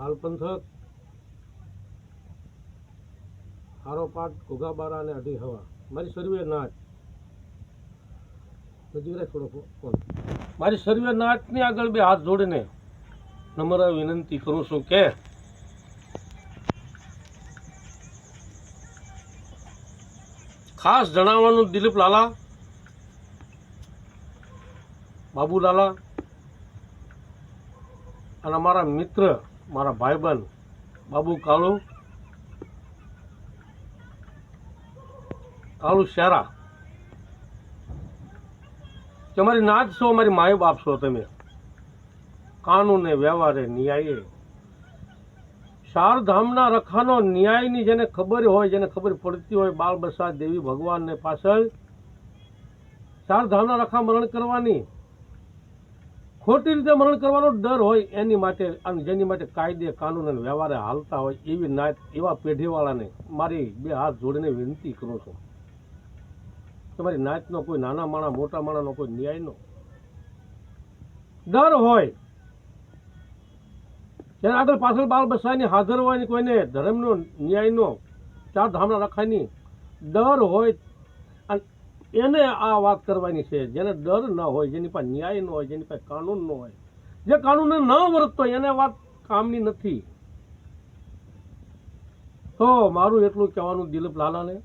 હાલ પંથક, હારો પાટ, ઘોઘાબારા અને અઢી હવા. મારી સર્વે નાટ થોડો ફોન. મારી સર્વે નાટની આગળ બે હાથ જોડીને નમ્ર વિનંતી કરું છું કે ખાસ જણાવવાનું દિલીપ લાલા બાબુ લાલા અને અમારા મિત્ર મારા ભાઈબંધ, બાબુ કાળુ કાળુ શેરા. તમારી નાથ છો, મારી માય બાપ છો તમે. કાનૂને વ્યવહારે ન્યાયે. ચારધામના રખાનો ન્યાયની જેને ખબર હોય, જેને ખબર પડતી હોય બાળ બસા દેવી ભગવાનને પાછળ ચારધામના રખા મરણ કરવાની. ખોટી રીતે મરણ કરવાનો ડર હોય એની માટે અને જેની માટે કાયદે, કાનૂન અને વ્યવહારે હાલતા હોય એવી નાત એવા પેઢીવાળાને મારી બે હાથ જોડીને વિનંતી કરું છું. તમારી નાતનો કોઈ નાના માણા, મોટા માણાનો કોઈ ન્યાયનો ડર હોય, જ્યારે આગળ પાછળ બાળ બસાયની હાજર હોય કોઈને ધર્મનો, ન્યાયનો ચાર ધામના રખાયની ડર હોય અને એને આ વાત કરવાની છે, જેને ડર ન હોય, જેની પાસે ન્યાય ન હોય, જેની પાસે કાનૂન ન હોય. જે કાનૂનને ન વર્તતો એને વાત કામની નથી. તો મારું એટલું કહેવાનું દિલીપ લાલાને,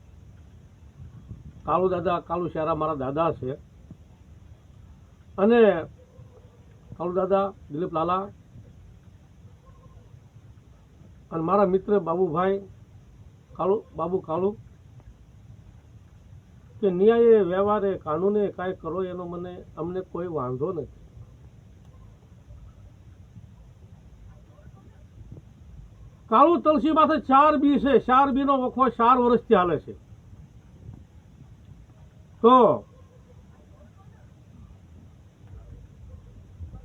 કાલુ દાદા, કાલુ શેરા મારા દાદા છે. અને કાલુ દાદા, દિલીપ લાલા અને મારા મિત્ર બાબુભાઈ, કાલુ, બાબુ કાળુ કે ન્યાયે વ્યવહારે, કાનૂને કાંઈ કરો એનો મને અમને કોઈ વાંધો નથી. કાળુ તુલસી પાસે ચાર બી છે. ચાર બી નો વખો ચાર વર્ષથી ચાલે છે. તો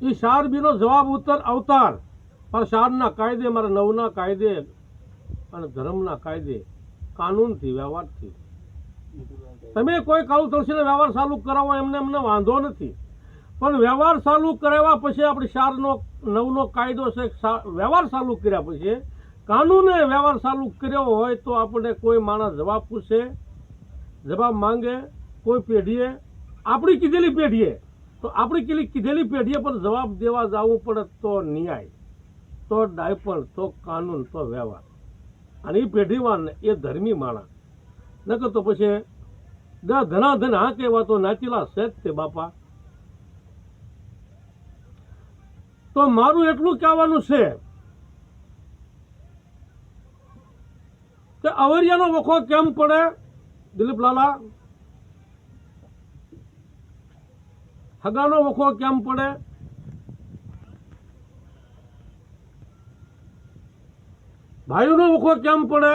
એ ચાર બી નો જવાબ ઉત્તર અવતાર. પણ શારના કાયદે, મારા નવના કાયદે અને ધર્મના કાયદે કાનૂનથી, વ્યવહારથી. તમે કોઈ કાળુ તુલસીને વ્યવહાર ચાલુ કરાવો, એમને અમને વાંધો નથી. પણ વ્યવહાર ચાલુ કરાવ્યા પછી આપણે ચારનો નવનો કાયદો છે વ્યવહાર ચાલુ કર્યા પછી, કાનૂને વ્યવહાર ચાલુ કર્યો હોય તો આપણે કોઈ માણસ જવાબ પૂછે, જવાબ માંગે, કોઈ પેઢીએ. આપણી કીધેલી પેઢીએ. તો આપણી કીધેલી કીધેલી પેઢીએ પણ જવાબ દેવા જવું પડે તો ન્યાય, તો ડાયપણ, તો કાનૂન, તો વ્યવહાર. અને એ પેઢીવાન એ ધર્મી માણસ. નકર તો પછી ધના ધન હા કહેવાતો નાચેલા સેજ તે બાપા. તો મારું એટલું કહેવાનું છે કે અવરિયાનો વખો કેમ પડે, દિલીપ લાલા? હગાનો વખો કેમ પડે? ભાઈઓનો વખો કેમ પડે?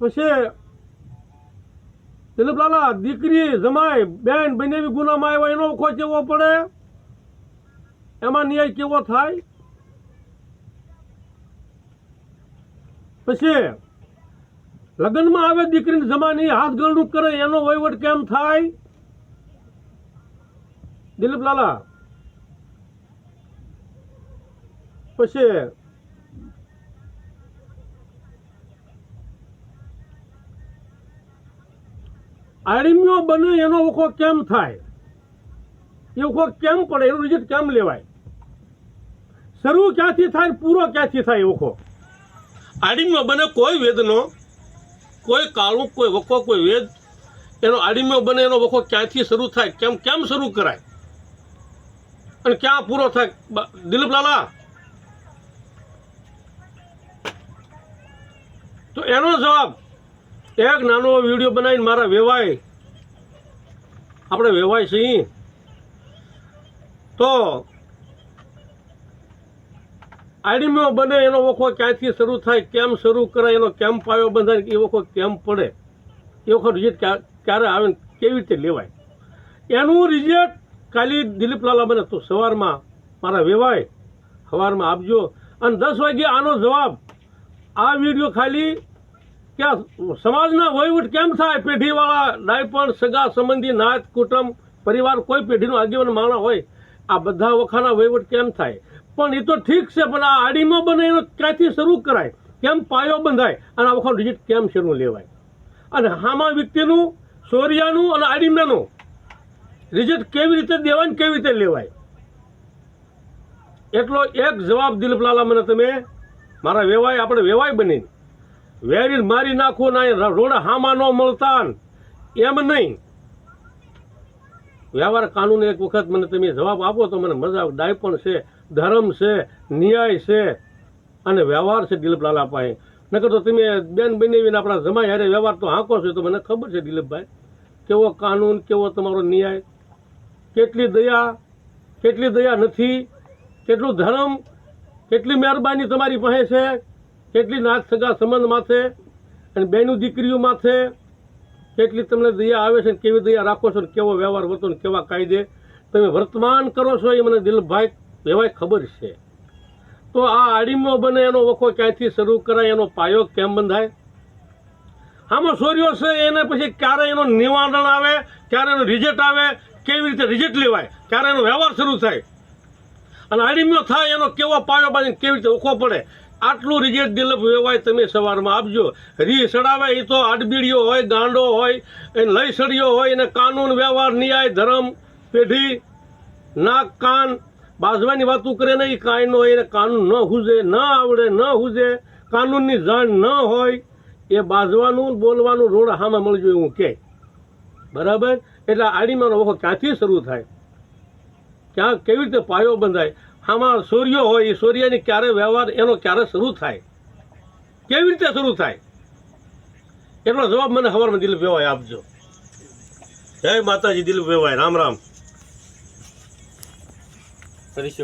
પછી દિલીપ પેલા દીકરી જમાય બેન બંને ગુનામાં આવ્યા, એનો ઓખો કેવો પડે? એમાં ન્યાય કેવો થાય? પછી, લગ્નમાં આવે દીકરીની જમાની હાથ ગળનું કરે, એનો વહીવટ કેમ થાય? દિલીપ લાલા પછી આડીમ્યો બને એનો વખો કેમ થાય? એ ઓખો કેમ પડે? એનું રિઝલ્ટ કેમ લેવાય? શરૂ ક્યાંથી થાય? પૂરો ક્યાંથી થાય એ વખો આડીમ્યો બને કોઈ વેદનો, કોઈ કાળું, કોઈ વખો કોઈ વેદ, એનો આડીમ્યો બને એનો વખો ક્યાંથી શરૂ થાય? કેમ કેમ શરૂ કરાય? અને ક્યાં પૂરો થાય? દિલીપ લાલા. તો એનો જવાબ એક નાનો વીડિયો બનાવીને મારા વેવાય. આપણે વેવાય સિંહ તો આડીમ્યો બને એનો વખો ક્યાંથી શરૂ થાય, કેમ શરૂ કરાય, એનો કેમ પાયો બંધાય, એ વખો કેમ પડે, એ વખત રિઝલ્ટ ક્યારે આવે કેવી રીતે લેવાય. એનું રિઝલ્ટ કાલી દિલીપલાલા બને તો સવારમાં મારા વેવાય, સવારમાં આપજો. અને દસ વાગે આનો જવાબ. આ વીડિયો ખાલી કે સમાજના વહીવટ કેમ થાય? પેઢીવાળા ડાયપણ સગા સંબંધી, નાત કુટુંબ, પરિવાર, કોઈ પેઢીનો આગેવાન માણા હોય, આ બધા વખાના વહીવટ કેમ થાય? પણ એ તો ઠીક છે, પણ આ આડીમાં બને એનો ક્યાંથી શરૂ કરાય? કેમ પાયો બંધાય? અને આ વખત ડિજિટ કેમ શરૂ લેવાય? અને હામા વ્યક્તિનું, સોરિયાનું અને આડીમાનું રિઝલ્ટ કેવી રીતે દેવાય કેવી રીતે લેવાય? એટલો એક જવાબ દિલીપલાલા મને તમે, મારા વેવાય, આપણે વેવાય બની વેરી મારી નાખવું ના રોડ હામા ન મળતા એમ નહીં. વ્યવહાર કાનૂન એક વખત મને તમે જવાબ આપો તો મને મજા આવે. ડાયપણ છે, ધર્મ છે, ન્યાય છે અને વ્યવહાર છે દિલીપલાલા પાસે. નકર તો તમે બેન બનાવીને આપણા જમાય હારે વ્યવહાર તો હાંકો છો તો મને ખબર છે દિલીપભાઈ. કેવો કાનૂન, કેવો તમારો ન્યાય? કેટલી દયા કેટલી દયા નથી? કેટલું ધર્મ? કેટલી મહેરબાની તમારી પાસે છે? કેટલી નાક સગા સંબંધ માથે અને બેનું દીકરીઓ માથે કેટલી તમને દયા આવે છે કેવી દયા રાખો છો ને કેવો વ્યવહાર વર્તો ને કેવા કાયદે? તમે વર્તમાન કરો છો એ મને દિલભાઈ કહેવાય ખબર છે. તો આ આડીમો બને, એનો વખો ક્યાંથી શરૂ કરાય, એનો પાયો કેમ બંધાય? આમાં સોર્યો છે, એને પછી ક્યારે એનો નિવારણ આવે, ક્યારે એનો રિઝલ્ટ આવે, કેવી રીતે રિઝલ્ટ લેવાય, ક્યારે એનો વ્યવહાર શરૂ થાય? અને આડીમ્યો થાય, એનો કેવો પાયો બાંધીને કેવી રીતે ઓખો પડે? આટલું રિજેક્ટ દિલપ વેવાય તમે સવારમાં આપજો. રી સડાવે એ તો આડબીડીઓ હોય, ગાંડો હોય, એ લઈ સડ્યો હોય, એને કાનૂન વ્યવહાર, ન્યાય, ધર્મ, પેઢી, નાક, કાન બાજવાની વાતું કરે ને એ કાંઈ ન હોય, એને કાનૂન ન હુજે, ન આવડે, ન હુજે, કાનૂનની જાણ ન હોય, એ બાજવાનું બોલવાનું રોડ હામાં મળજો એવું કે બરાબર? એટલે આડીમાનો વખો ક્યાંથી શરૂ થાય? ક્યાં કેવી રીતે પાયો બંધાય? આમાં સૂર્ય હોય એ સૂર્યની ક્યારે વ્યવહાર, એનો ક્યારે શરૂ થાય? કેવી રીતે શરૂ થાય? એનો જવાબ મને હવારમાં દિલીપ વેવાય આપજો. જય માતાજી, દિલીપ વેવાય રામ રામ.